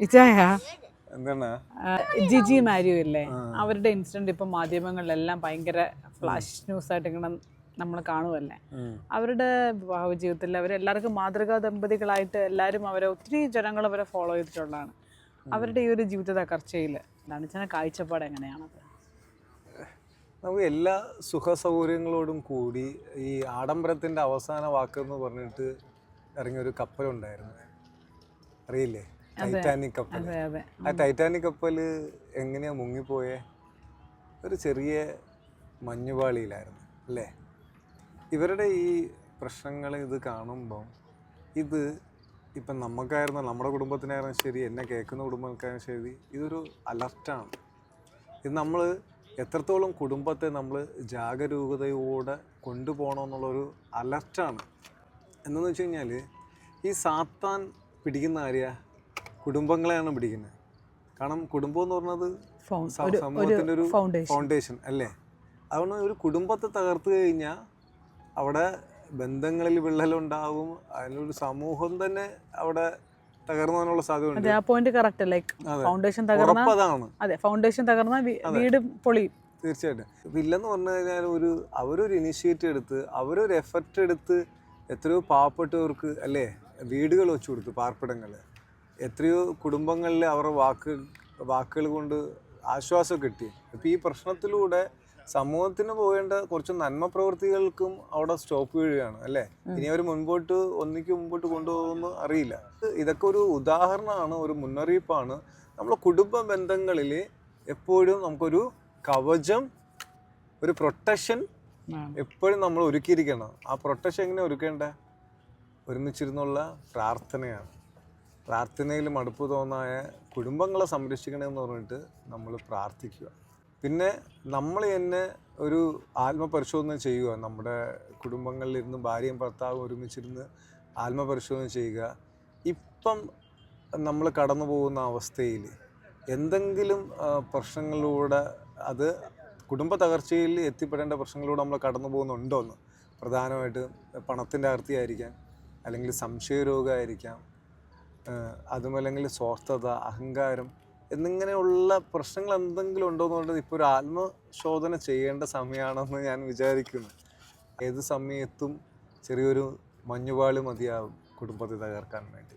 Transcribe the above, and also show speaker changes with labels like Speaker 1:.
Speaker 1: ഇച്ചായ?
Speaker 2: എന്താണ്?
Speaker 1: ജിജി മാര്യു ഇല്ലേ അവരുടെ ഇൻസിഡന്റ് ഇപ്പൊ മാധ്യമങ്ങളിലെല്ലാം ഭയങ്കര ഫ്ലാഷ് ന്യൂസ് ആയിട്ട് ഇങ്ങനെ നമ്മൾ കാണുമല്ലേ അവരുടെ വിവാഹ ജീവിതത്തിൽ അവരെല്ലാവർക്കും മാതൃകാ ദമ്പതികളായിട്ട് എല്ലാവരും അവരെ ഒത്തിരി ജനങ്ങൾ അവരെ ഫോളോ ചെയ്തിട്ടുള്ളതാണ്. അവരുടെ ഈ ഒരു ജീവിത തകർച്ചയിൽ എന്താണ് വെച്ചാൽ കാഴ്ചപ്പാട് എങ്ങനെയാണത്
Speaker 2: നമുക്ക് എല്ലാ സുഖ സൗകര്യങ്ങളോടും കൂടി ഈ ആഡംബരത്തിന്റെ അവസാന വാക്ക് എന്ന് പറഞ്ഞിട്ട് ഇറങ്ങിയ ഒരു കപ്പലുണ്ടായിരുന്നു അറിയില്ലേ? ടൈറ്റാനിക് കപ്പൽ ആ ടൈറ്റാനിക് കപ്പൽ എങ്ങനെയാ മുങ്ങിപ്പോയേ? ഒരു ചെറിയ മഞ്ഞുപാളിയിലായിരുന്നു അല്ലേ? ഇവരുടെ ഈ പ്രശ്നങ്ങൾ ഇത് കാണുമ്പം ഇത് ഇപ്പം നമുക്കായിരുന്നു നമ്മുടെ കുടുംബത്തിനായിരുന്നു ശരി എന്നെ കേൾക്കുന്ന കുടുംബക്കാരും ശരി ഇതൊരു അലർട്ടാണ് ഇത് നമ്മൾ എത്രത്തോളം കുടുംബത്തെ നമ്മൾ ജാഗരൂകതയോടെ കൊണ്ടുപോകണമെന്നുള്ളൊരു അലർട്ടാണ് എന്തെന്ന് വെച്ച് കഴിഞ്ഞാൽ ഈ സാത്താൻ പിടിക്കുന്ന ആരെയാ? കുടുംബങ്ങളെയാണ് പിടിക്കുന്നത് കാരണം കുടുംബം എന്ന് പറഞ്ഞത് സമൂഹത്തിന്റെ ഒരു-. ഫൗണ്ടേഷൻ അല്ലേ? അതുകൊണ്ട് ഒരു കുടുംബത്തെ തകർത്ത് കഴിഞ്ഞാൽ അവിടെ ബന്ധങ്ങളിൽ വിള്ളലുണ്ടാവും അതിലൊരു സമൂഹം തന്നെ അവിടെ തകർന്നതിനുള്ള
Speaker 1: ആ പോയിന്റ് കറക്റ്റ് ലൈക്ക് ഫൗണ്ടേഷൻ തകർന്ന അതെ ഫൗണ്ടേഷൻ തകർന്ന വീട് പൊളിയും.
Speaker 2: തീർച്ചയായിട്ടും. ഇല്ലെന്ന് പറഞ്ഞു കഴിഞ്ഞാൽ ഒരു അവരൊരു ഇനിഷ്യേറ്റീവ് എടുത്ത് അവരൊരു എഫർട്ട് എടുത്ത് എത്രയോ പാവപ്പെട്ടവർക്ക് അല്ലേ വീടുകൾ വെച്ചു കൊടുത്തു പാർപ്പിടങ്ങൾ. എത്രയോ കുടുംബങ്ങളിൽ അവരുടെ വാക്ക് വാക്കുകൾ കൊണ്ട് ആശ്വാസം കിട്ടി. ഇപ്പം ഈ പ്രശ്നത്തിലൂടെ സമൂഹത്തിന് പോകേണ്ട കുറച്ച് നന്മ പ്രവൃത്തികൾക്കും അവിടെ സ്റ്റോപ്പ് വീഴുകയാണ് അല്ലേ? ഇനി അവർ മുൻപോട്ട് ഒന്നിക്ക് മുമ്പോട്ട് കൊണ്ടുപോകുമെന്ന് അറിയില്ല. ഇതൊക്കെ ഒരു ഉദാഹരണമാണ് ഒരു മുന്നറിയിപ്പാണ്. നമ്മളെ കുടുംബ ബന്ധങ്ങളിൽ എപ്പോഴും നമുക്കൊരു കവചം ഒരു പ്രൊട്ടക്ഷൻ. എപ്പോഴും നമ്മൾ ഒരുക്കിയിരിക്കണം. ആ പ്രൊട്ടക്ഷൻ എങ്ങനെ ഒരുക്കേണ്ടേ? ഒരുമിച്ചിരുന്നുള്ള പ്രാർത്ഥനയാണ്. പ്രാർത്ഥനയിൽ മടുപ്പ് തോന്നായ കുടുംബങ്ങളെ സംരക്ഷിക്കണമെന്ന് പറഞ്ഞിട്ട് നമ്മൾ പ്രാർത്ഥിക്കുക. പിന്നെ നമ്മൾ തന്നെ ഒരു ആത്മപരിശോധന ചെയ്യുക. നമ്മുടെ കുടുംബങ്ങളിലിരുന്ന് ഭാര്യയും ഭർത്താവും ഒരുമിച്ചിരുന്ന് ആത്മപരിശോധന ചെയ്യുക. ഇപ്പം നമ്മൾ കടന്നു പോകുന്ന അവസ്ഥയിൽ എന്തെങ്കിലും പ്രശ്നങ്ങളിലൂടെ അത് കുടുംബ തകർച്ചയിൽ എത്തിപ്പെടേണ്ട പ്രശ്നങ്ങളിലൂടെ നമ്മൾ കടന്നു പോകുന്നുണ്ടോ എന്ന് പ്രധാനമായിട്ട് പണത്തിന്റെ ആർത്തിയായിരിക്കാം അല്ലെങ്കിൽ സംശയരോഗമായിരിക്കാം അതുമല്ലെങ്കിൽ സ്വാർത്ഥത അഹങ്കാരം എന്നിങ്ങനെയുള്ള പ്രശ്നങ്ങൾ എന്തെങ്കിലും ഉണ്ടോ എന്നുള്ളത് ഇപ്പോൾ ഒരു ആത്മശോധന ചെയ്യേണ്ട സമയമാണെന്ന് ഞാൻ വിചാരിക്കുന്നു. ഏത് സമയത്തും ചെറിയൊരു മഞ്ഞുപാളി മതിയാവും കുടുംബത്തെ തകർക്കാൻ വേണ്ടി.